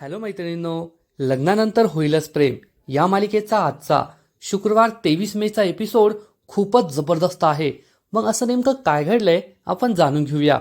Hello मैत्रिणींनो लग्नानंतर होईलच प्रेम. या मालिकेचा आजचा शुक्रवार तेवीस मेचा एपिसोड खूपच जबरदस्त आहे. मग असं नेमकं काय घडलंय आपण जाणून घेऊया.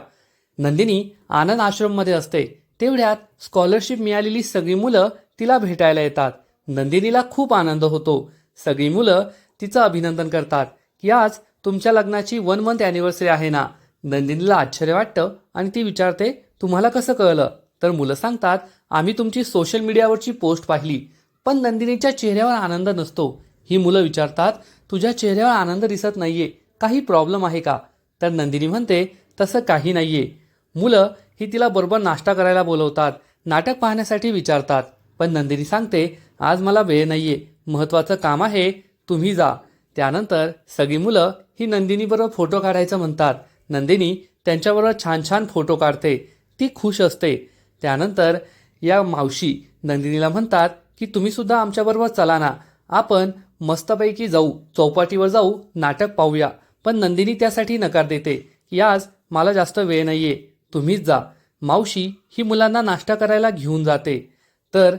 नंदिनी आनंद आश्रममध्ये असते. तेवढ्यात स्कॉलरशिप मिळालेली सगळी मुलं तिला भेटायला येतात. नंदिनीला खूप आनंद होतो. सगळी मुलं तिचं अभिनंदन करतात. की आज तुमच्या लग्नाची वन मंथ अॅनिव्हर्सरी आहे ना. नंदिनीला आश्चर्य वाटतं आणि ती विचारते तुम्हाला कसं कळलं? तर मुलं सांगतात आम्ही तुमची सोशल मीडियावरची पोस्ट पाहिली पण नंदिनीच्या चेहऱ्यावर आनंद नसतो. ही मुलं विचारतात तुझ्या चेहऱ्यावर आनंद दिसत नाहीये काही प्रॉब्लेम आहे का? तर नंदिनी म्हणते तसं काही नाहीये. मुलं ही तिला बरोबर नाश्ता करायला बोलवतात नाटक पाहण्यासाठी विचारतात पण नंदिनी सांगते आज मला वेळ नाहीये महत्वाचं काम आहे तुम्ही जा. त्यानंतर सगळी मुलं ही नंदिनीबरोबर फोटो काढायचं म्हणतात. नंदिनी त्यांच्याबरोबर छान छान फोटो काढते. ती खुश असते. त्यानंतर या मावशी नंदिनीला म्हणतात की तुम्ही सुद्धा आमच्याबरोबर चला ना. आपण मस्तपैकी जाऊ चौपाटीवर जाऊ नाटक पाहूया. पण नंदिनी त्यासाठी नकार देते की आज मला जास्त वेळ नाहीये. तुम्हीच जा. मावशी ही मुलांना नाश्ता करायला घेऊन जाते. तर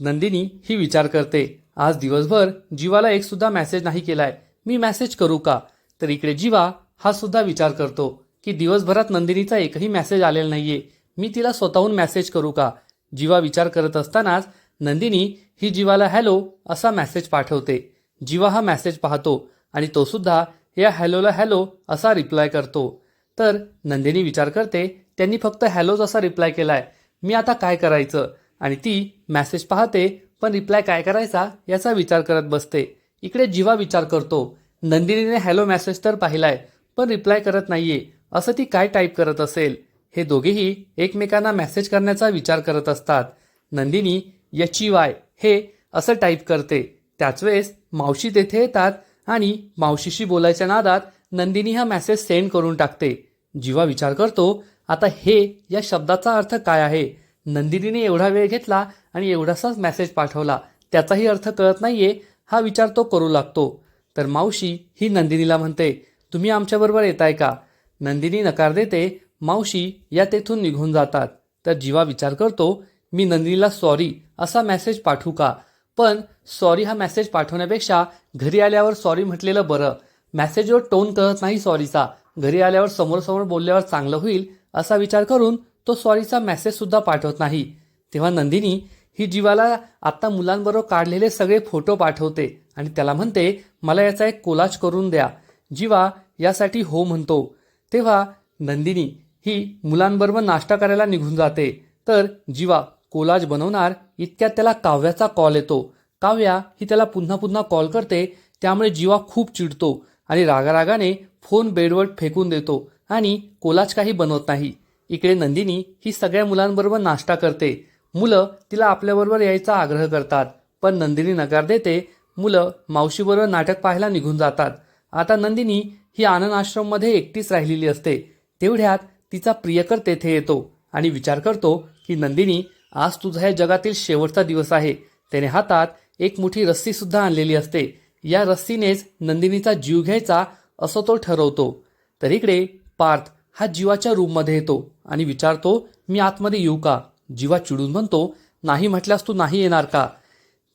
नंदिनी ही विचार करते आज दिवसभर जीवाला एक सुद्धा मेसेज नाही केलाय. मी मॅसेज करू का? तर इकडे जीवा हा सुद्धा विचार करतो की दिवसभरात नंदिनीचा एकही मेसेज आलेला नाहीये. मी तिला स्वतःहून मॅसेज करू का? जीवा विचार करत असतानाच नंदिनी ही जीवाला हॅलो असा मॅसेज पाठवते. जीवा हा मॅसेज पाहतो आणि तो सुद्धा या हॅलोला हॅलो असा रिप्लाय करतो. तर नंदिनी विचार करते त्यांनी फक्त हॅलोच असा रिप्लाय केलाय. मी आता काय करायचं? आणि ती मॅसेज पाहते पण रिप्लाय काय करायचा याचा विचार करत बसते. इकडे जीवा विचार करतो. नंदिनीने हॅलो मॅसेज तर पाहिलाय पण रिप्लाय करत नाहीये. असं ती काय टाईप करत असेल? हे दोघेही एकमेकांना मेसेज करण्याचा विचार करत असतात. नंदिनी यची वाय हे असं टाईप करते. त्याच वेळेस मावशी तेथे येतात आणि मावशीशी बोलायच्या नादात नंदिनी हा मेसेज सेंड करून टाकते. जीवा विचार करतो आता हे या शब्दाचा अर्थ काय आहे? नंदिनीने एवढा वेळ घेतला आणि एवढासाच मेसेज पाठवला. त्याचाही अर्थ कळत नाहीये हा विचार तो करू लागतो. तर मावशी ही नंदिनीला म्हणते तुम्ही आमच्याबरोबर येताय का? नंदिनी नकार देते मावशी या तेथून निघून जातात. तर जीवा विचार करतो मी नंदिनीला सॉरी असा मेसेज पाठवू का? पण सॉरी हा मेसेज पाठवण्यापेक्षा घरी आल्यावर सॉरी म्हटलेलं बरं. मेसेजवर टोन कळत नाही सॉरीचा घरी आल्यावर समोरसमोर बोलल्यावर चांगलं होईल असा विचार करून तो सॉरीचा मेसेजसुद्धा पाठवत नाही. तेव्हा नंदिनी ही जीवाला आत्ता मुलांबरोबर काढलेले सगळे फोटो पाठवते आणि त्याला म्हणते मला याचा एक कोलाज करून द्या. जीवा यासाठी हो म्हणतो. तेव्हा नंदिनी ही मुलांबरोबर नाश्ता करायला निघून जाते. तर जीवा कोलाज बनवणार इतक्यात त्याला काव्याचा कॉल येतो. काव्या ही त्याला पुन्हा पुन्हा कॉल करते त्यामुळे जीवा खूप चिडतो आणि रागारागाने फोन बेडवर फेकून देतो आणि कोलाज काही बनवत नाही. इकडे नंदिनी ही सगळ्या मुलांबरोबर नाश्ता करते. मुलं तिला आपल्याबरोबर यायचा आग्रह करतात पण नंदिनी नकार देते. मुलं मावशीबरोबर नाटक पाहायला निघून जातात. आता नंदिनी ही आनंद आश्रममध्ये एकटीच राहिलेली असते. तेवढ्यात तिचा प्रियकर तेथे येतो आणि विचार करतो की नंदिनी आज तुझा या जगातील शेवटचा दिवस आहे. त्याने हातात एक मोठी रस्सी सुद्धा आणलेली असते. या रस्सीनेच नंदिनीचा जीव घ्यायचा असं तो ठरवतो. तर इकडे पार्थ हा जीवाच्या रूममध्ये येतो आणि विचारतो मी आतमध्ये येऊ का? जीवा चिडून म्हणतो नाही म्हटल्यास तू नाही येणार का?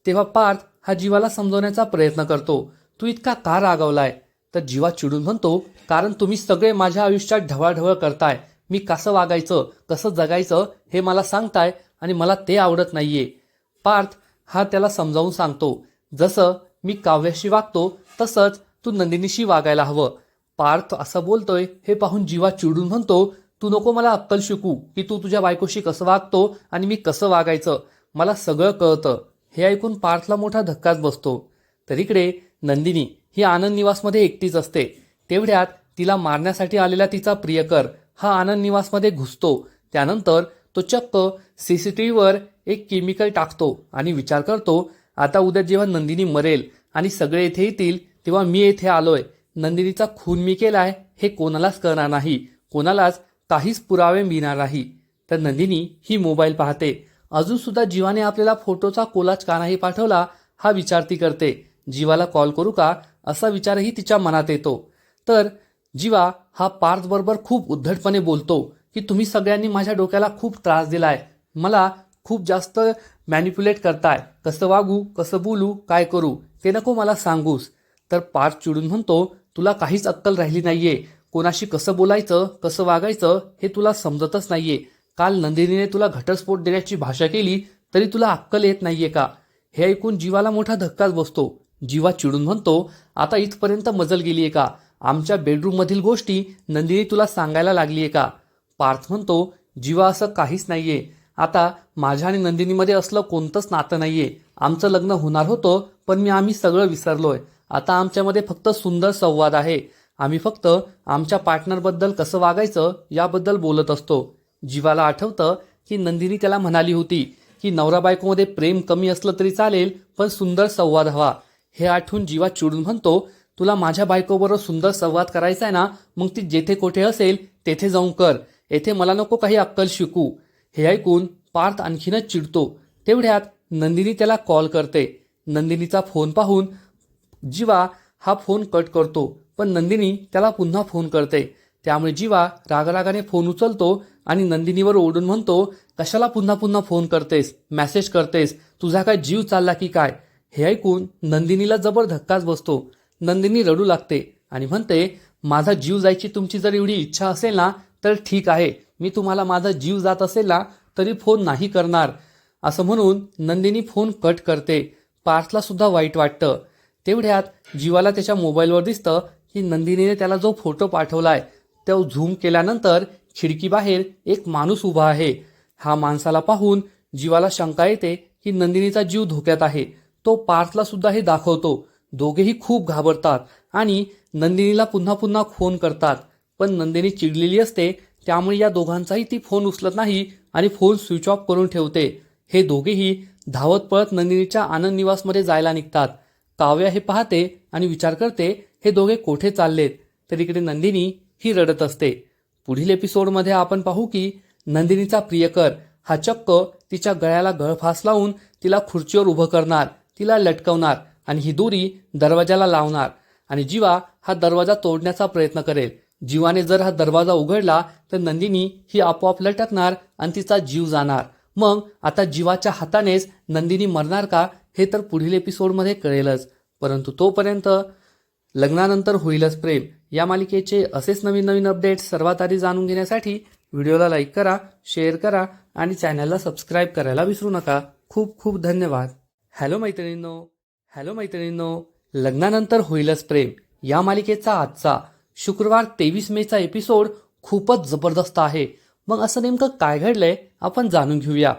तेव्हा पार्थ हा जीवाला समजवण्याचा प्रयत्न करतो तू इतका का रागवलाय? तर जीवा चिडून म्हणतो कारण तुम्ही सगळे माझ्या आयुष्यात ढवळाढवळ करताय. मी कसं वागायचं कसं जगायचं हे मला सांगताय आणि मला ते आवडत नाहीये. पार्थ हा त्याला समजावून सांगतो जसं मी काव्याशी वागतो तसंच तू नंदिनीशी वागायला हवं. पार्थ असं बोलतोय हे पाहून जीवा चिडून म्हणतो तू नको मला अक्कल शिकू की तू तुझ्या बायकोशी कसं वागतो आणि मी कसं वागायचं. मला सगळं कळतं. हे ऐकून पार्थला मोठा धक्काच बसतो. तर इकडे नंदिनी ही आनंद निवासमध्ये एकटीच असते. तेवढ्यात तिला मारण्यासाठी आलेला तिचा प्रियकर हा आनंद निवासमध्ये घुसतो. त्यानंतर तो चक्क सी सी टी व्हीवर एक केमिकल टाकतो आणि विचार करतो आता उद्या जेव्हा नंदिनी मरेल आणि सगळे येथे येतील तेव्हा मी येथे आलोय. नंदिनीचा खून मी केलाय हे कोणालाच कळणार नाही. कोणालाच काहीच पुरावे मिळणार नाही. तर नंदिनी ही मोबाईल पाहते. अजून सुद्धा जीवाने आपल्याला फोटोचा कोलाच का नाही पाठवला हा विचार ती करते. जीवाला कॉल करू का असा विचारही तिच्या मनात येतो. तर जीवा हा पार्थबरोबर खूप उद्धटपणे बोलतो की तुम्ही सगळ्यांनी माझ्या डोक्याला खूप त्रास दिलाय. मला खूप जास्त मॅनिप्युलेट करताय. कसं वागू कसं बोलू काय करू ते नको मला सांगूस. तर पार्थ चिडून म्हणतो तुला काहीच अक्कल राहिली नाहीये. कोणाशी कसं बोलायचं कसं वागायचं हे तुला समजतच नाहीये. काल नंदिनीने तुला घटस्फोट देण्याची भाषा केली तरी तुला अक्कल येत नाहीये का? हे ऐकून जीवाला मोठा धक्काच बसतो. जीवा चिडून म्हणतो आता इथपर्यंत मजल गेलीये का? आमच्या बेडरूममधील गोष्टी नंदिनी तुला सांगायला लागलीये का? पार्थ म्हणतो जीवा असं काहीच नाहीये. आता माझ्या आणि नंदिनीमध्ये असलं कोणतंच नातं नाहीये. आमचं लग्न होणार होतं पण मी आम्ही सगळं विसरलोय. आता आमच्यामध्ये फक्त सुंदर संवाद आहे. आम्ही फक्त आमच्या पार्टनरबद्दल कसं वागायचं याबद्दल बोलत असतो. जीवाला आठवतं की नंदिनी त्याला म्हणाली होती की नवरा बायकोमध्ये प्रेम कमी असलं तरी चालेल पण सुंदर संवाद हवा. हे आठवून जीवा चिडून म्हणतो तुला माझ्या बायकोबरोबर सुंदर संवाद करायचा आहे ना मग ती जेथे कोठे असेल तेथे जाऊन कर. येथे मला नको काही अक्कल शिकू. हे ऐकून पार्थ आणखीनच चिडतो. तेवढ्यात नंदिनी त्याला कॉल करते. नंदिनीचा फोन पाहून जीवा हा फोन कट करतो पण नंदिनी त्याला पुन्हा फोन करते. त्यामुळे जीवा रागरागाने फोन उचलतो आणि नंदिनीवर ओढून म्हणतो कशाला पुन्हा पुन्हा फोन करतेस? मेसेज करतेस? तुझा काय जीव चालला की काय? हे ऐकून नंदिनीला जबर धक्काच बसतो. नंदिनी रडू लागते आणि म्हणते माझा जीव जायची तुमची जर एवढी इच्छा असेल ना तर ठीक आहे. मी तुम्हाला माझा जीव जात असेल ना तरी फोन नाही करणार. असं म्हणून नंदिनी फोन कट करते. पार्थला सुद्धा वाईट वाटतं. तेवढ्यात जीवाला त्याच्या मोबाईलवर दिसतं की नंदिनीने त्याला जो फोटो पाठवलाय तो झूम केल्यानंतर खिडकीबाहेर एक माणूस उभा आहे. हा माणसाला पाहून जीवाला शंका येते की नंदिनीचा जीव धोक्यात आहे. तो पार्थला सुद्धा हे दाखवतो. दोघेही खूप घाबरतात आणि नंदिनीला पुन्हा पुन्हा फोन करतात. पण नंदिनी चिडलेली असते त्यामुळे या दोघांचाही ती फोन उचलत नाही आणि फोन स्विच ऑफ करून ठेवते. हे दोघेही धावत पळत नंदिनीच्या आनंद निवासमध्ये जायला निघतात. काव्या हे पाहते आणि विचार करते हे दोघे कोठे चाललेत? तर इकडे नंदिनी ही रडत असते. पुढील एपिसोडमध्ये आपण पाहू की नंदिनीचा प्रियकर हा चक्क तिच्या गळ्याला गळफास लावून तिला खुर्चीवर उभं करणार. तिला लटकवणार आणि ही दोरी दरवाजाला लावणार. आणि जीवा हा दरवाजा तोडण्याचा प्रयत्न करेल. जीवाने जर हा दरवाजा उघडला तर नंदिनी ही आपोआप लटकणार आणि तिचा जीव जाणार. मग आता जीवाच्या हातानेच नंदिनी मरणार का हे तर पुढील एपिसोडमध्ये कळेलच. परंतु तोपर्यंत लग्नानंतर होईलच प्रेम. या मालिकेचे असेच नवीन नवीन अपडेट्स सर्वात आधी जाणून घेण्यासाठी व्हिडिओला लाईक करा शेअर करा आणि चॅनलला सबस्क्राईब करायला विसरू नका. खूप खूप धन्यवाद. हॅलो मैत्रिणींनो हॅलो मैत्रिणींनो लग्नानंतर होईलच प्रेम. या मालिकेचा आजचा शुक्रवार तेवीस मेचा एपिसोड खूपच जबरदस्त आहे. मग असं नेमकं काय घडलंय आपण जाणून घेऊया.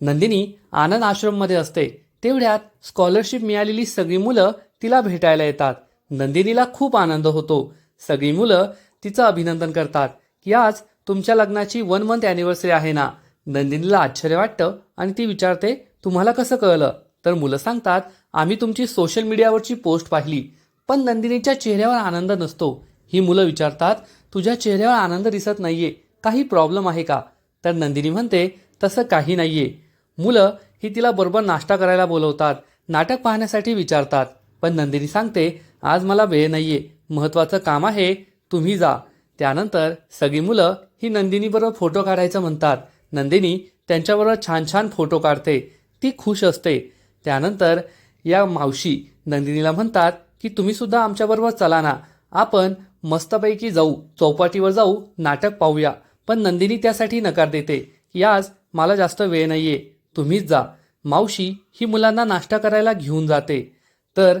नंदिनी आनंद आश्रममध्ये असते. तेवढ्यात स्कॉलरशिप मिळालेली सगळी मुलं तिला भेटायला येतात. नंदिनीला खूप आनंद होतो. सगळी मुलं तिचं अभिनंदन करतात. की आज तुमच्या लग्नाची वन मंथ अॅनिव्हर्सरी आहे ना. नंदिनीला आश्चर्य वाटतं आणि ती विचारते तुम्हाला कसं कळलं? तर मुलं सांगतात आम्ही तुमची सोशल मीडियावरची पोस्ट पाहिली पण नंदिनीच्या चेहऱ्यावर आनंद नसतो. ही मुलं विचारतात तुझ्या चेहऱ्यावर आनंद दिसत नाहीये काही प्रॉब्लेम आहे का? तर नंदिनी म्हणते तसं काही नाहीये. मुलं ही तिला बरोबर नाश्ता करायला बोलवतात नाटक पाहण्यासाठी विचारतात. पण नंदिनी सांगते आज मला वेळ नाहीये महत्वाचं काम आहे तुम्ही जा. त्यानंतर सगळी मुलं ही नंदिनीबरोबर फोटो काढायचं म्हणतात. नंदिनी त्यांच्याबरोबर छान छान फोटो काढते. ती खुश असते. त्यानंतर या मावशी नंदिनीला म्हणतात की तुम्ही सुद्धा आमच्याबरोबर चला ना. आपण मस्तपैकी जाऊ. चौपाटीवर जाऊ. नाटक पाहूया. पण नंदिनी त्यासाठी नकार देते की आज मला जास्त वेळ नाहीये. तुम्हीच जा. मावशी ही मुलांना नाश्ता करायला घेऊन जाते. तर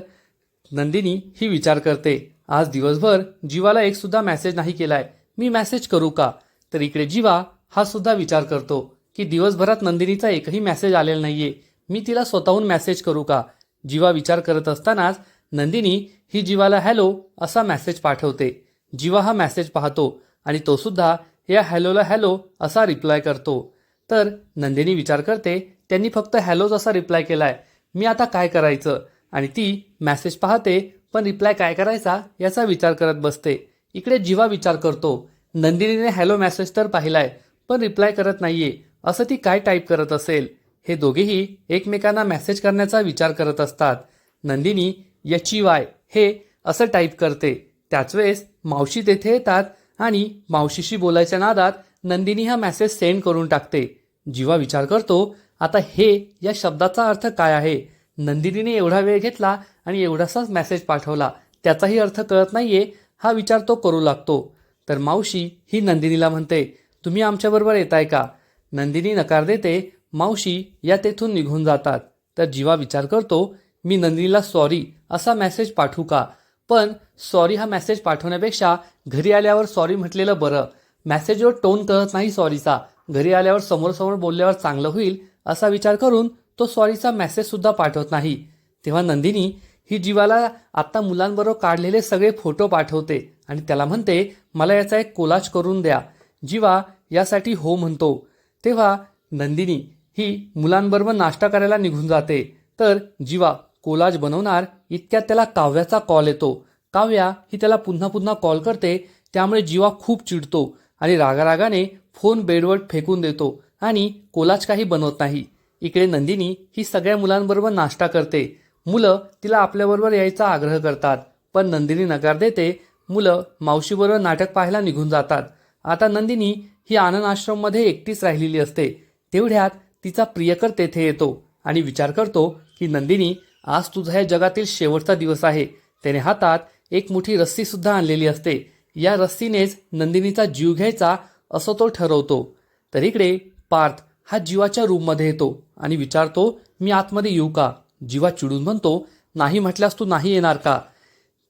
नंदिनी ही विचार करते आज दिवसभर जीवाला एक सुद्धा मेसेज नाही केलाय. मी मॅसेज करू का? तर इकडे जीवा हा सुद्धा विचार करतो की दिवसभरात नंदिनीचा एकही मेसेज आलेला नाहीये. मी तिला स्वतःहून मॅसेज करू का? जीवा विचार करत असतानाच नंदिनी ही जीवाला हॅलो असा मॅसेज पाठवते. जीवा हा मॅसेज पाहतो आणि तो सुद्धा या हॅलोला हॅलो असा रिप्लाय करतो. तर नंदिनी विचार करते त्यांनी फक्त हॅलोच असा रिप्लाय केलाय. मी आता काय करायचं? आणि ती मॅसेज पाहते पण रिप्लाय काय करायचा याचा विचार करत बसते. इकडे जीवा विचार करतो. नंदिनीने हॅलो मॅसेज तर पाहिलाय पण रिप्लाय करत नाहीये. असं ती काय टाईप करत असेल? हे दोघेही एकमेकांना मेसेज करण्याचा विचार करत असतात. नंदिनी यची वाय हे असं टाईप करते. त्याच वेळेस मावशी तेथे येतात आणि मावशीशी बोलायच्या नादात नंदिनी हा मेसेज सेंड करून टाकते. जीवा विचार करतो आता हे या शब्दाचा अर्थ काय आहे? नंदिनीने एवढा वेळ घेतला आणि एवढासाच मेसेज पाठवला. त्याचाही अर्थ कळत नाहीये हा विचार तो करू लागतो. तर मावशी ही नंदिनीला म्हणते तुम्ही आमच्याबरोबर येताय का? नंदिनी नकार देते मावशी या तेथून निघून जातात. तर जीवा विचार करतो मी नंदिनीला सॉरी असा मेसेज पाठवू का? पण सॉरी हा मेसेज पाठवण्यापेक्षा घरी आल्यावर सॉरी म्हटलेलं बरं. मेसेजवर टोन कळत नाही सॉरीचा घरी आल्यावर समोरसमोर बोलल्यावर चांगलं होईल असा विचार करून तो सॉरीचा मेसेजसुद्धा पाठवत नाही. तेव्हा नंदिनी ही जीवाला आत्ता मुलांबरोबर काढलेले सगळे फोटो पाठवते आणि त्याला म्हणते मला याचा एक कोलाज करून द्या. जीवा यासाठी हो म्हणतो. तेव्हा नंदिनी ही मुलांबरोबर नाश्ता करायला निघून जाते. तर जीवा कोलाज बनवणार इतक्यात त्याला काव्याचा कॉल येतो. काव्या ही त्याला पुन्हा पुन्हा कॉल करते त्यामुळे जीवा खूप चिडतो आणि रागारागाने फोन बेडवर फेकून देतो आणि कोलाज काही बनवत नाही. इकडे नंदिनी ही सगळ्या मुलांबरोबर नाश्ता करते. मुलं तिला आपल्याबरोबर यायचा आग्रह करतात पण नंदिनी नकार देते. मुलं मावशीबरोबर नाटक पाहायला निघून जातात. आता नंदिनी ही आनंद आश्रममध्ये एकटीच राहिलेली असते. तेवढ्यात तिचा प्रियकर तेथे येतो आणि विचार करतो की नंदिनी आज तुझा या जगातील शेवटचा दिवस आहे. त्याने हातात एक मोठी रस्सी सुद्धा आणलेली असते. या रस्सीनेच नंदिनीचा जीव घ्यायचा असं तो ठरवतो. तर इकडे पार्थ हा जीवाच्या रूममध्ये येतो आणि विचारतो मी आतमध्ये येऊ का? जीवा चिडून म्हणतो नाही म्हटल्यास तू नाही येणार का?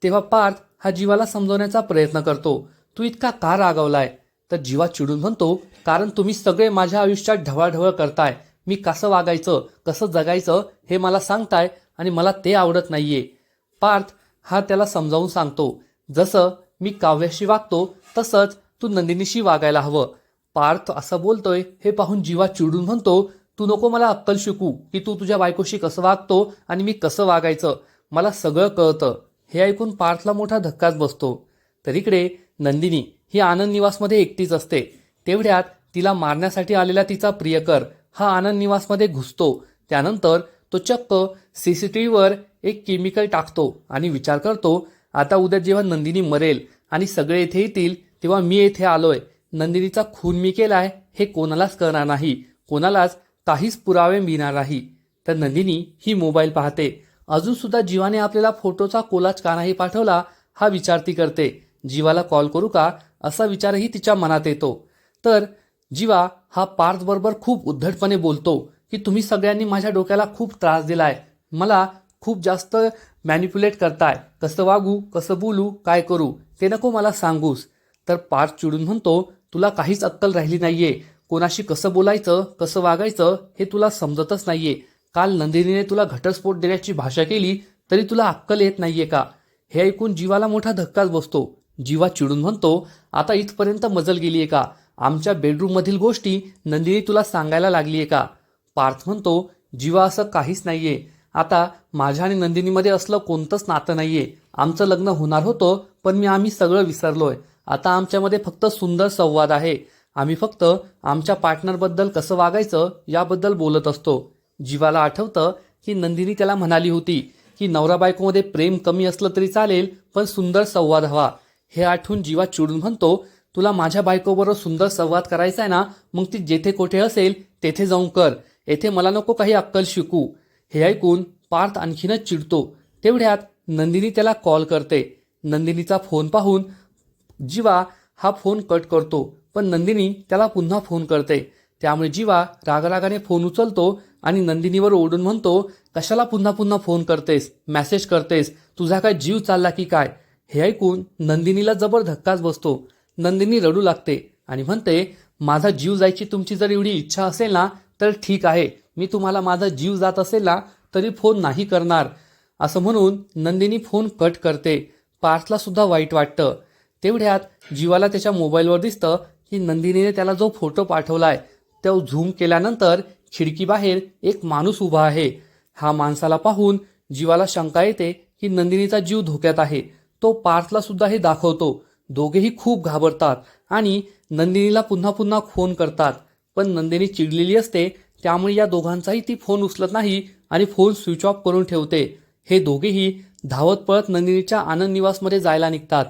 तेव्हा पार्थ हा जीवाला समजवण्याचा प्रयत्न करतो तू इतका का रागावलाय? तर जीवा चिडून म्हणतो कारण तुम्ही सगळे माझ्या आयुष्यात ढवळाढवळ करताय. मी कसं वागायचं कसं जगायचं हे मला सांगताय आणि मला ते आवडत नाहीये. पार्थ हा त्याला समजावून सांगतो जसं मी काव्याशी वागतो तसंच तू नंदिनीशी वागायला हवं. पार्थ असं बोलतोय हे पाहून जीवा चिडून म्हणतो तू नको मला अक्कल शिकू की तू तुझ्या बायकोशी कसं वागतो आणि मी कसं वागायचं. मला सगळं कळतं. हे ऐकून पार्थला मोठा धक्काच बसतो. तर इकडे नंदिनी ही आनंद निवासमध्ये एकटीच असते. तेवढ्यात तिला मारण्यासाठी आलेला तिचा प्रियकर हा आनंद निवासमध्ये घुसतो. त्यानंतर तो चक्क सी सी टी व्हीवर एक केमिकल टाकतो आणि विचार करतो आता उद्या जेव्हा नंदिनी मरेल आणि सगळे येथे येतील तेव्हा मी येथे आलोय. नंदिनीचा खून मी केलाय हे कोणालाच कळणार नाही. कोणालाच काहीच पुरावे मिळणार नाही. तर नंदिनी ही मोबाईल पाहते. अजून सुद्धा जीवाने आपल्याला फोटोचा कोलाच का नाही पाठवला हा विचार ती करते. जीवाला कॉल करू का? असा विचारही तिच्या मनात येतो. तर जीवा हा पार्थबरोबर खूप उद्धटपणे बोलतो की तुम्ही सगळ्यांनी माझ्या डोक्याला खूप त्रास दिलाय. मला खूप जास्त मॅनिप्युलेट करताय. कसं वागू कसं बोलू काय करू ते नको मला सांगूस. तर पार्थ चिडून म्हणतो तुला काहीच अक्कल राहिली नाहीये. कोणाशी कसं बोलायचं कसं वागायचं हे तुला समजतच नाहीये. काल नंदिनीने तुला घटस्फोट देण्याची भाषा केली तरी तुला अक्कल येत नाहीये का? हे ऐकून जीवाला मोठा धक्काच बसतो. जीवा चिडून म्हणतो आता इथपर्यंत मजल गेलीये का? आमच्या बेडरूममधील गोष्टी नंदिनी तुला सांगायला लागलीये का? पार्थ म्हणतो जीवा असं काहीच नाहीये. आता माझ्या आणि नंदिनीमध्ये असलं कोणतंच नातं नाहीये. आमचं लग्न होणार होतं पण मी आम्ही सगळं विसरलोय. आता आमच्यामध्ये फक्त सुंदर संवाद आहे. आम्ही फक्त आमच्या पार्टनरबद्दल कसं वागायचं याबद्दल बोलत असतो. जीवाला आठवतं की नंदिनी त्याला म्हणाली होती की नवरा बायकोमध्ये प्रेम कमी असलं तरी चालेल पण सुंदर संवाद हवा. हे आठवून जीवा चिडून म्हणतो तुला माझ्या बायकोबरोबर सुंदर संवाद करायचा आहे ना मग ती जेथे कोठे असेल तेथे जाऊन कर. येथे मला नको काही अक्कल शिकू. हे ऐकून पार्थ आणखीनच चिडतो. तेवढ्यात नंदिनी त्याला कॉल करते. नंदिनीचा फोन पाहून जीवा हा फोन कट करतो पण नंदिनी त्याला पुन्हा फोन करते. त्यामुळे जीवा रागरागाने फोन उचलतो आणि नंदिनीवर ओढून म्हणतो कशाला पुन्हा पुन्हा फोन करतेस? मेसेज करतेस? तुझा काय जीव चालला की काय? हे ऐकून नंदिनीला जबर धक्काच बसतो. नंदिनी रडू लागते आणि म्हणते माझा जीव जायची तुमची जर एवढी इच्छा असेल ना तर ठीक आहे. मी तुम्हाला माझा जीव जात असेल ना तरी फोन नाही करणार. असं म्हणून नंदिनी फोन कट करते. पार्थला सुद्धा वाईट वाटतं. तेवढ्यात जीवाला त्याच्या मोबाईलवर दिसतं की नंदिनीने त्याला जो फोटो पाठवलाय तो झूम केल्यानंतर खिडकीबाहेर एक माणूस उभा आहे. हा माणसाला पाहून जीवाला शंका येते की नंदिनीचा जीव धोक्यात आहे. तो पार्थला सुद्धा हे दाखवतो. दोघेही खूप घाबरतात आणि नंदिनीला पुन्हा पुन्हा फोन करतात. पण नंदिनी चिडलेली असते त्यामुळे या दोघांचाही ती फोन उचलत नाही आणि फोन स्विच ऑफ करून ठेवते. हे दोघेही धावत पळत नंदिनीच्या आनंद निवासमध्ये जायला निघतात.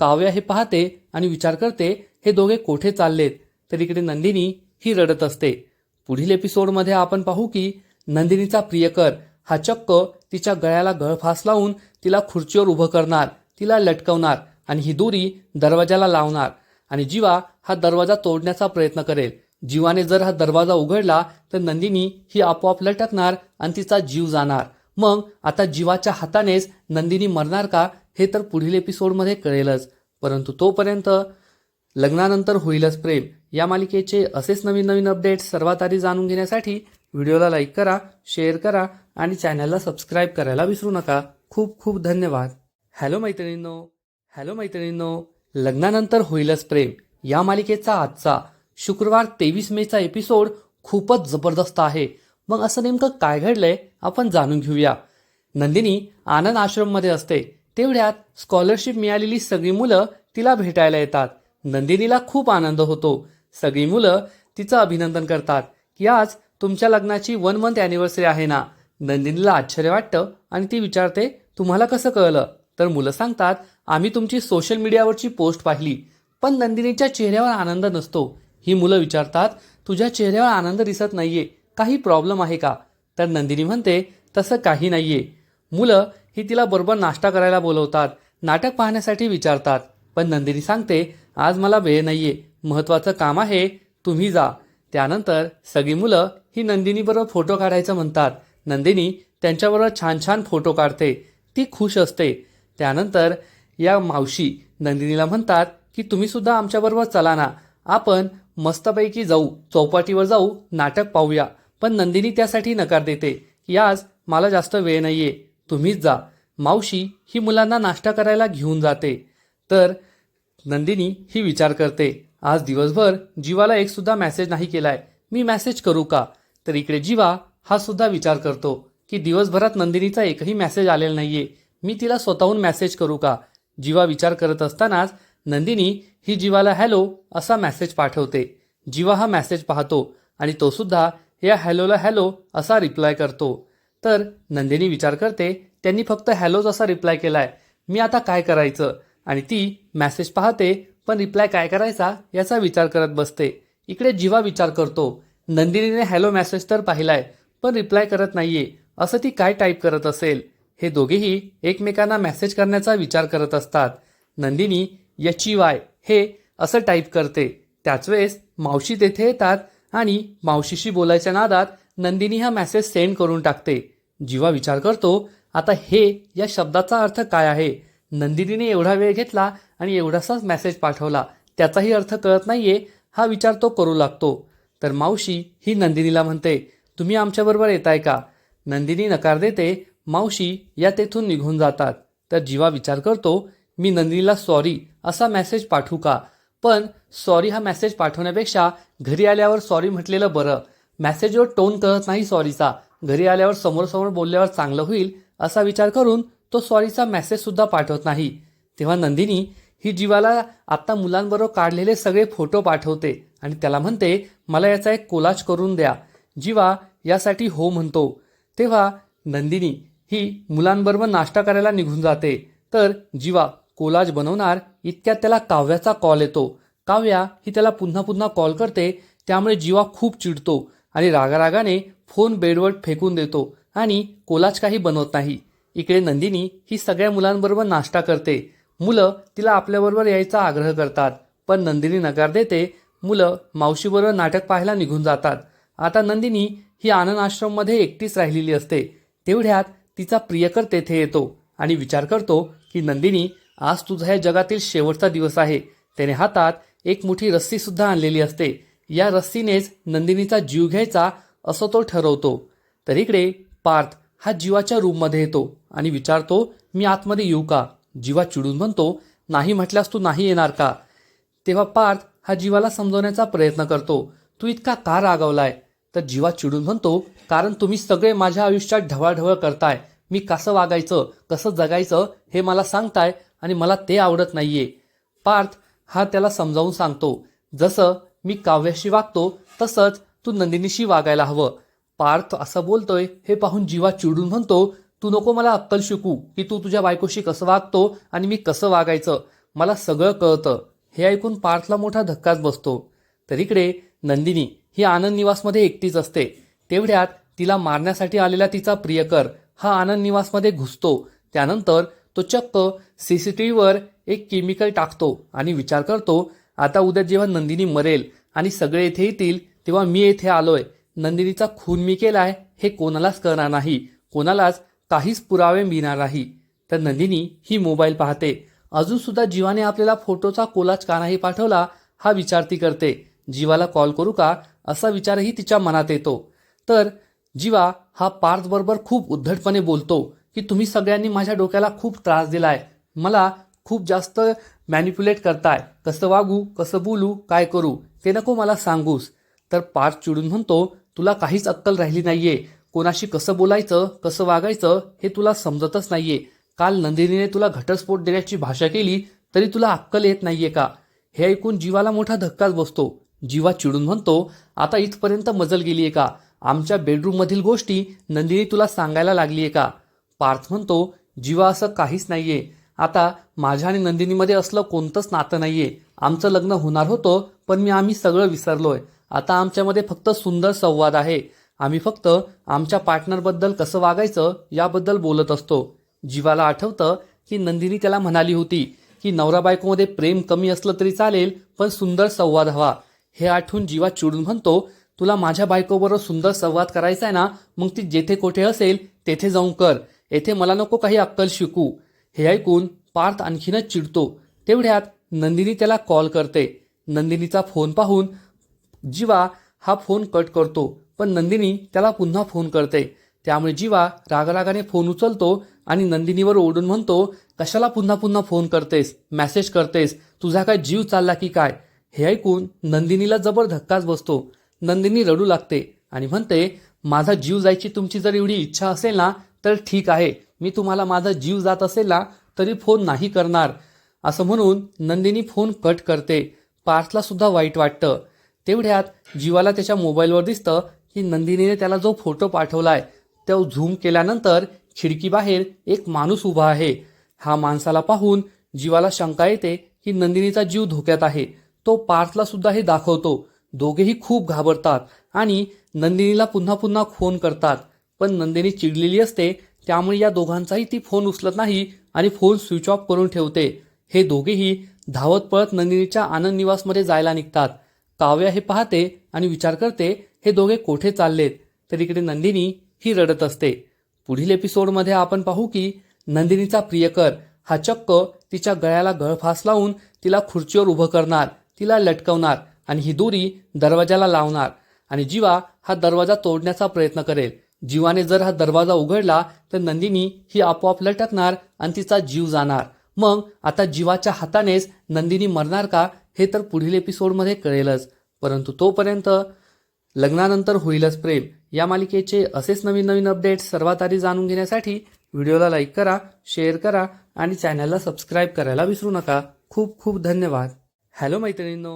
काव्या हे पाहते आणि विचार करते हे दोघे कोठे चाललेत? तर इकडे नंदिनी ही रडत असते. पुढील एपिसोडमध्ये आपण पाहू की नंदिनीचा प्रियकर हा चक्क तिच्या गळ्याला गळफास लावून तिला खुर्चीवर उभं करणार. तिला लटकवणार आणि ही दोरी दरवाजाला लावणार. आणि जीवा हा दरवाजा तोडण्याचा प्रयत्न करेल. जीवाने जर हा दरवाजा उघडला तर नंदिनी ही आपोआप लटकणार आणि तिचा जीव जाणार. मग आता जीवाच्या हातानेच नंदिनी मरणार का हे तर पुढील एपिसोडमध्ये कळेलच. परंतु तोपर्यंत लग्नानंतर होईलच प्रेम. या मालिकेचे असेच नवीन नवीन अपडेट्स सर्वात आधी जाणून घेण्यासाठी व्हिडिओला लाईक करा शेअर करा आणि चॅनलला सबस्क्राईब करायला विसरू नका. खूप खूप धन्यवाद. हॅलो मैत्रिणींनो हॅलो मैत्रिणींनो लग्नानंतर होईलच प्रेम. या मालिकेचा आजचा शुक्रवार तेवीस मेचा एपिसोड खूपच जबरदस्त आहे. मग असं नेमकं काय घडलंय आपण जाणून घेऊया. नंदिनी आनंद आश्रममध्ये असते. तेवढ्यात स्कॉलरशिप मिळालेली सगळी मुलं तिला भेटायला येतात. नंदिनीला खूप आनंद होतो. सगळी मुलं तिचं अभिनंदन करतात. की आज तुमच्या लग्नाची वन मंथ अॅनिव्हर्सरी आहे ना. नंदिनीला आश्चर्य वाटतं आणि ती विचारते तुम्हाला कसं कळलं? तर मुलं सांगतात आम्ही तुमची सोशल मीडियावरची पोस्ट पाहिली पण नंदिनीच्या चेहऱ्यावर आनंद नसतो. ही मुलं विचारतात तुझ्या चेहऱ्यावर आनंद दिसत नाहीये काही प्रॉब्लेम आहे का? तर नंदिनी म्हणते तसं काही नाहीये. मुलं ही तिला बरोबर नाश्ता करायला बोलवतात नाटक पाहण्यासाठी विचारतात पण नंदिनी सांगते आज मला वेळ नाहीये महत्वाचं काम आहे तुम्ही जा. त्यानंतर सगळी मुलं ही नंदिनीबरोबर फोटो काढायचं म्हणतात. नंदिनी त्यांच्याबरोबर छान छान फोटो काढते. ती खुश असते. त्यानंतर या मावशी नंदिनीला म्हणतात की तुम्ही सुद्धा आमच्याबरोबर चला ना. आपण मस्तपैकी जाऊ चौपाटीवर जाऊ नाटक पाहूया. पण नंदिनी त्यासाठी नकार देते की आज मला जास्त वेळ नाहीये. तुम्हीच जा. मावशी ही मुलांना नाश्ता करायला घेऊन जाते. तर नंदिनी ही विचार करते आज दिवसभर जीवाला एक सुद्धा मेसेज नाही केलाय. मी मॅसेज करू का? तर इकडे जीवा हा सुद्धा विचार करतो की दिवसभरात नंदिनीचा एकही मेसेज आलेला नाहीये. मी तिला स्वतःहून मॅसेज करू का? जीवा विचार करत असतानाच नंदिनी ही जीवाला हॅलो असा मॅसेज पाठवते. जीवा हा मॅसेज पाहतो आणि तो सुद्धा या हॅलोला हॅलो असा रिप्लाय करतो. तर नंदिनी विचार करते त्यांनी फक्त हॅलोच असा रिप्लाय केलाय. मी आता काय करायचं? आणि ती मॅसेज पाहते पण रिप्लाय काय करायचा याचा विचार करत बसते. इकडे जीवा विचार करतो. नंदिनीने हॅलो मॅसेज तर पाहिलाय पण रिप्लाय करत नाहीये. असं ती काय टाईप करत असेल? हे दोघेही एकमेकांना मेसेज करण्याचा विचार करत असतात. नंदिनी यची वाय हे असं टाईप करते. त्याच वेळेस मावशी तेथे येतात आणि मावशीशी बोलायच्या नादात नंदिनी हा मेसेज सेंड करून टाकते. जीवा विचार करतो आता हे या शब्दाचा अर्थ काय आहे? नंदिनीने एवढा वेळ घेतला आणि एवढासाच मेसेज पाठवला. त्याचाही अर्थ कळत नाहीये हा विचार तो करू लागतो. तर मावशी ही नंदिनीला म्हणते तुम्ही आमच्याबरोबर येताय का? नंदिनी नकार देते मावशी या तेथून निघून जातात. तर जीवा विचार करतो मी नंदिनीला सॉरी असा मेसेज पाठवू का? पण सॉरी हा मेसेज पाठवण्यापेक्षा घरी आल्यावर सॉरी म्हटलेलं बरं. मेसेजवर टोन कळत नाही सॉरीचा घरी आल्यावर समोरसमोर बोलल्यावर चांगलं होईल असा विचार करून तो सॉरीचा मेसेजसुद्धा पाठवत नाही. तेव्हा नंदिनी ही जीवाला आत्ता मुलांबरोबर काढलेले सगळे फोटो पाठवते आणि त्याला म्हणते मला याचा एक कोलाज करून द्या. जीवा यासाठी हो म्हणतो. तेव्हा नंदिनी ही मुलांबरोबर नाश्ता करायला निघून जाते. तर जीवा कोलाज बनवणार इतक्यात त्याला काव्याचा कॉल येतो. काव्या ही त्याला पुन्हा पुन्हा कॉल करते त्यामुळे जीवा खूप चिडतो आणि रागारागाने फोन बेडवर फेकून देतो आणि कोलाज काही बनवत नाही. इकडे नंदिनी ही सगळ्या मुलांबरोबर नाश्ता करते. मुलं तिला आपल्याबरोबर यायचा आग्रह करतात पण नंदिनी नकार देते. मुलं मावशीबरोबर नाटक पाहायला निघून जातात. आता नंदिनी ही आनंद आश्रममध्ये एकटीच राहिलेली असते. तेवढ्यात तिचा प्रियकर तेथे येतो आणि विचार करतो की नंदिनी आज तुझा या जगातील शेवटचा दिवस आहे. त्याने हातात एक मोठी रस्सी सुद्धा आणलेली असते. या रस्सीनेच नंदिनीचा जीव घ्यायचा असं तो ठरवतो. तर इकडे पार्थ हा जीवाच्या रूममध्ये येतो आणि विचारतो मी आतमध्ये येऊ का? जीवा चिडून म्हणतो नाही म्हटल्यास तू नाही येणार का? तेव्हा पार्थ हा जीवाला समजवण्याचा प्रयत्न करतो तू इतका का रागावलाय? तर जीवा चिडून म्हणतो कारण तुम्ही सगळे माझ्या आयुष्यात ढवळाढवळ करताय. मी कसं वागायचं कसं जगायचं हे मला सांगताय आणि मला ते आवडत नाहीये. पार्थ हा त्याला समजावून सांगतो जसं मी काव्याशी वागतो तसंच तू नंदिनीशी वागायला हवं. पार्थ असं बोलतोय हे पाहून जीवा चिडून म्हणतो तू नको मला अक्कल शिकू की तू तुझ्या बायकोशी कसं वागतो आणि मी कसं वागायचं. मला सगळं कळतं. हे ऐकून पार्थला मोठा धक्काच बसतो. तर इकडे नंदिनी ही आनंद निवासमध्ये एकटीच असते. तेवढ्यात तिला मारण्यासाठी आलेला तिचा प्रियकर हा आनंद निवासमध्ये घुसतो. त्यानंतर तो चक्क सी सी टी व्हीवर एक केमिकल टाकतो आणि विचार करतो आता उद्या जेव्हा नंदिनी मरेल आणि सगळे येथे येतील तेव्हा मी येथे आलोय. नंदिनीचा खून मी केलाय हे कोणालाच कळणार नाही. कोणालाच काहीच पुरावे मिळणार नाही. तर नंदिनी ही मोबाईल पाहते. अजून सुद्धा जीवाने आपल्याला फोटोचा कोलाज का नाही पाठवला हा विचार ती करते. जीवाला कॉल करू का? असा विचारही तिच्या मनात येतो. तर जीवा हा पार्थबरोबर खूप उद्धटपणे बोलतो की तुम्ही सगळ्यांनी माझ्या डोक्याला खूप त्रास दिलाय. मला खूप जास्त मॅनिप्युलेट करताय. कसं वागू कसं बोलू काय करू ते नको मला सांगूस. तर पार्थ चिडून म्हणतो तुला काहीच अक्कल राहिली नाहीये. कोणाशी कसं बोलायचं कसं वागायचं हे तुला समजतच नाहीये. काल नंदिनीने तुला घटस्फोट देण्याची भाषा केली तरी तुला अक्कल येत नाहीये का? हे ऐकून जीवाला मोठा धक्काच बसतो. जीवा चिडून म्हणतो आता इथपर्यंत मजल गेलीये का? आमच्या बेडरूममधील गोष्टी नंदिनी तुला सांगायला लागलीये का? पार्थ म्हणतो जीवा असं काहीच नाहीये. आता माझ्या आणि नंदिनीमध्ये असलं कोणतंच नातं नाहीये. आमचं लग्न होणार होतं पण मी आम्ही सगळं विसरलोय. आता आमच्यामध्ये फक्त सुंदर संवाद आहे. आम्ही फक्त आमच्या पार्टनरबद्दल कसं वागायचं याबद्दल बोलत असतो. जीवाला आठवतं की नंदिनी त्याला म्हणाली होती की नवरा बायकोमध्ये प्रेम कमी असलं तरी चालेल पण सुंदर संवाद हवा. हे आठवून जीवा चिडून म्हणतो तुला माझ्या बायकोबरोबर सुंदर संवाद करायचा आहे ना मग ती जेथे कोठे असेल तेथे जाऊन कर. येथे मला नको काही अक्कल शिकू. हे ऐकून पार्थ आणखीनच चिडतो. तेवढ्यात नंदिनी त्याला कॉल करते. नंदिनीचा फोन पाहून जीवा हा फोन कट करतो पण नंदिनी त्याला पुन्हा फोन करते. त्यामुळे जीवा रागरागाने फोन उचलतो आणि नंदिनीवर ओढून म्हणतो कशाला पुन्हा पुन्हा फोन करतेस? मेसेज करतेस? तुझा काय जीव चालला की काय? हे ऐकून नंदिनीला जबर धक्काच बसतो. नंदिनी रडू लागते आणि म्हणते माझा जीव जायची तुमची जर एवढी इच्छा असेल ना तर ठीक आहे. मी तुम्हाला माझा जीव जात असेल ना तरी फोन नाही करणार. असं म्हणून नंदिनी फोन कट करते. पार्थला सुद्धा वाईट वाटतं. तेवढ्यात जीवाला त्याच्या मोबाईलवर दिसतं की नंदिनीने त्याला जो फोटो पाठवलाय तो झूम केल्यानंतर खिडकीबाहेर एक माणूस उभा आहे. हा माणसाला पाहून जीवाला शंका येते की नंदिनीचा जीव धोक्यात आहे. तो पार्थला सुद्धा हे दाखवतो. दोघेही खूप घाबरतात आणि नंदिनीला पुन्हा पुन्हा फोन करतात. पण नंदिनी चिडलेली असते त्यामुळे या दोघांचाही ती फोन उचलत नाही आणि फोन स्विच ऑफ करून ठेवते. हे दोघेही धावत पळत नंदिनीच्या आनंद निवासमध्ये जायला निघतात. काव्या हे पाहते आणि विचार करते हे दोघे कोठे चाललेत? तर इकडे नंदिनी ही रडत असते. पुढील एपिसोडमध्ये आपण पाहू की नंदिनीचा प्रियकर हा चक्क तिच्या गळ्याला गळफास लावून तिला खुर्चीवर उभं करणार. तिला लटकवणार आणि ही दोरी दरवाजाला लावणार. आणि जीवा हा दरवाजा तोडण्याचा प्रयत्न करेल. जीवाने जर हा दरवाजा उघडला तर नंदिनी ही आपोआप लटकणार आणि तिचा जीव जाणार. मग आता जीवाच्या हातानेच नंदिनी मरणार का हे तर पुढील एपिसोडमध्ये कळेलच. परंतु तोपर्यंत लग्नानंतर होईलच प्रेम. या मालिकेचे असेच नवीन नवीन अपडेट्स सर्वात आधी जाणून घेण्यासाठी व्हिडिओला लाईक करा शेअर करा आणि चॅनलला सबस्क्राईब करायला विसरू नका. खूप खूप धन्यवाद. हॅलो मैत्रिणींनो